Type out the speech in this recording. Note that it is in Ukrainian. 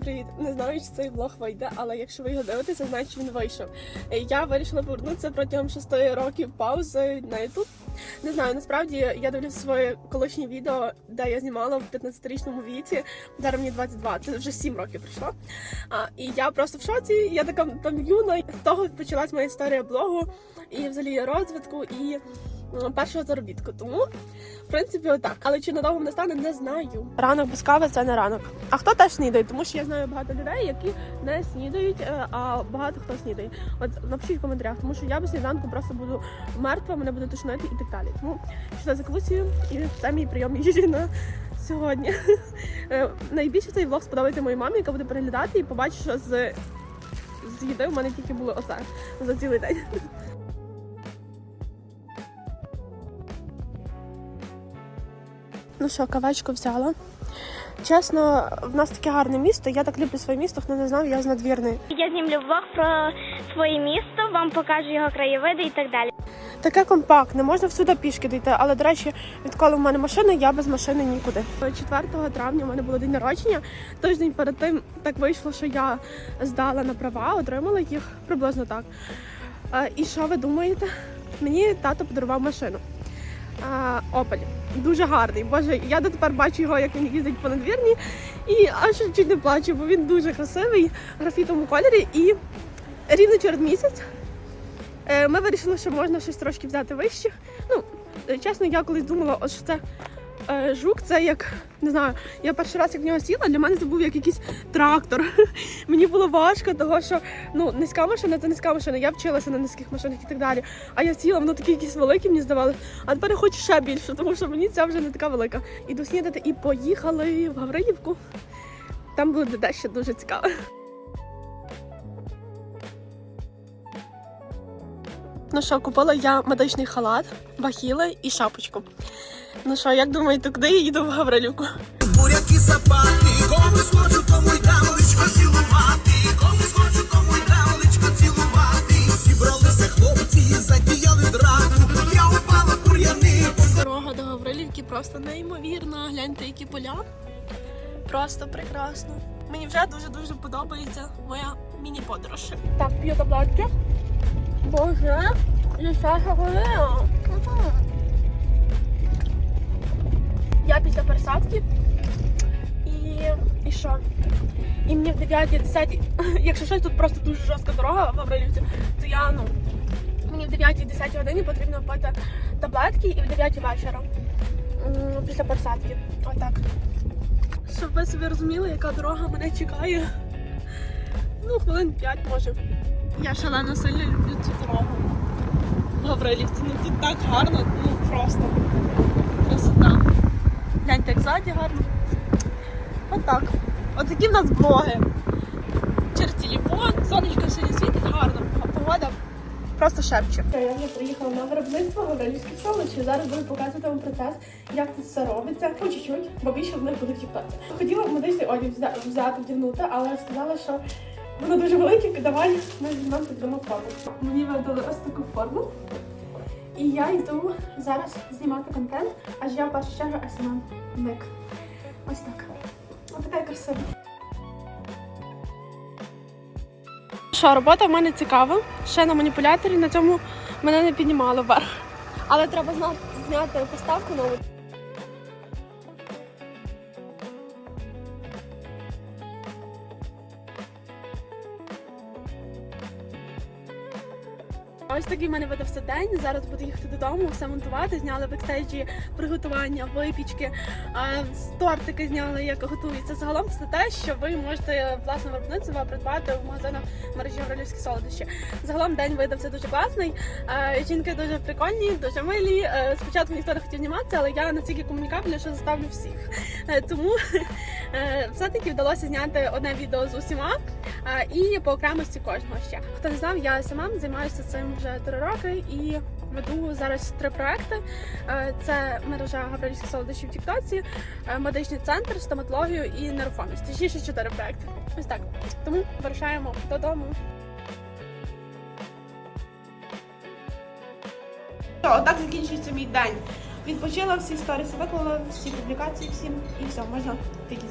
Привіт, не знаю, чи цей влог вийде, але якщо ви його дивитеся, значить він вийшов. Е, Я вирішила повернутися протягом шести років паузи на YouTube. Не знаю, насправді я дивлюся своє колишнє відео, де я знімала в 15-річному віці. Зараз мені 22, це вже 7 років пройшло. А, і я просто в шоці. Я така там юна. З того почалась моя історія блогу і взагалі розвитку і першого заробітку. Тому в принципі, отак. Але чи надовго не стане, не знаю. Ранок без кави це не ранок. А хто теж снідає? Тому що я знаю багато людей, які не снідають, е, а багато хто снідає. От напишіть в коментарях, тому що я без сніданку просто буду мертва, мене буде тошнити і так далі. Тому пішла за кавусію, і це мій прийом їжі на сьогодні. Е, Найбільше цей влог сподобається моїй мамі, яка буде переглядати і побачить, що з, з їди в мене тільки було оце за цілий день. Ну що, кавечку взяла. Чесно, в нас таке гарне місто. Я так люблю своє місто. Хто не знав, я з надвірної. Я знімлю влог про своє місто, вам покажу його краєвиди і так далі. Таке компактне, можна всюди пішки дійти. Але, до речі, відколи в мене машина, я без машини нікуди. 4 травня у мене було день народження. Тиждень перед тим так вийшло, що я здала на права, отримала їх приблизно так. Е, І що ви думаєте? Мені тато подарував машину. Опель. Дуже гарний. Боже, я дотепер бачу його, як він їздить по надвірні, і аж чуть не плачу, бо він дуже красивий в графітовому кольорі. І рівно через місяць е, ми вирішили, що можна щось трошки взяти вище. Ну, е, чесно, я колись думала, от що це жук, це як не знаю, я перший раз як в нього сіла, для мене це був як якийсь трактор. Мені було важко, того що ну низька машина це низька машина. Я вчилася на низьких машинах і так далі. А я сіла, воно такі якісь великі мені здавали. А тепер я хочу ще більше, тому що мені ця вже не така велика. Іду снідати і поїхали в Гаврилівку. Там буде дещо дуже цікаве. Ну що, купила я медичний халат, бахіли і шапочку. Ну що, як думаєте, куди я їду в Гаврилівку? Буряки сапати, комусь хочу, тому й дамочко цілувати, комусь хочу, тому й дамочко цілувати. Зібралися хлопці, задіяли драку, я упала в бур'яни. Дорога до Гаврилівки просто неймовірна. Гляньте, які поля. Просто прекрасно. Мені вже дуже-дуже подобається моя міні-подорож. Так, п'ю таблетки. Боже, я ще говорила. Я після пересадки. І, і що? І мені в 9-10, якщо щось тут просто дуже жорстка дорога в Гаврилівці, то я ну Мені в 9-10 годині потрібно пити таблетки і в 9 вечора після пересадки. Отак. Щоб ви собі розуміли, яка дорога мене чекає. Ну, хвилин 5 може. Я шалено сильно люблю цю дорогу. В Гаврилівці. Ну тут так гарно, ну просто. Красота. Гляньте, як ззаді гарно. Отак. Отакі в нас блоги. Через телефон, сонечко сьогодні світить гарно, а погода просто шепче. Я вже приїхала на виробництво Гаврилівських солодощів. Зараз буду показувати вам процес, як тут все робиться. По чуть-чуть, бо більше в них буде в тіктоці. Хотіла медичний одяг взя- взяти, вдягнути, але сказала, що воно дуже велике, давай ми візьмемо підемо форму. Мені видали ось таку форму. І я йду зараз знімати контент, аж я в першу чергу SMM ник. Ось так. Ось така красива. Що, робота в мене цікава. Ще на маніпуляторі на цьому мене не піднімало вверх. Але треба зняти поставку нову. Ось такий в мене видався день. Зараз буду їхати додому, все монтувати. Зняли бекстейджі приготування, випічки, тортики зняли, як готується. Загалом це те, що ви можете власне виробництво придбати в магазинах мережі Гаврилівські солодощі. Загалом день видався дуже класний. Жінки дуже прикольні, дуже милі. Е, Спочатку ніхто не хотів зніматися, але я настільки комунікабельна, що заставлю всіх. Е, Тому е, все-таки вдалося зняти одне відео з усіма і по окремості кожного ще. Хто не знав, я сама займаюся цим вже три роки і веду зараз три проекти. Е, Це мережа Гаврилівських солодощів Тіктоці, е, медичний центр, стоматологію і нерухомість. Точніше чотири проекти. Ось так. Тому вирушаємо додому. Отак закінчується мій день. Відпочила всі сторіси, виклала всі публікації всім і все, можна тільки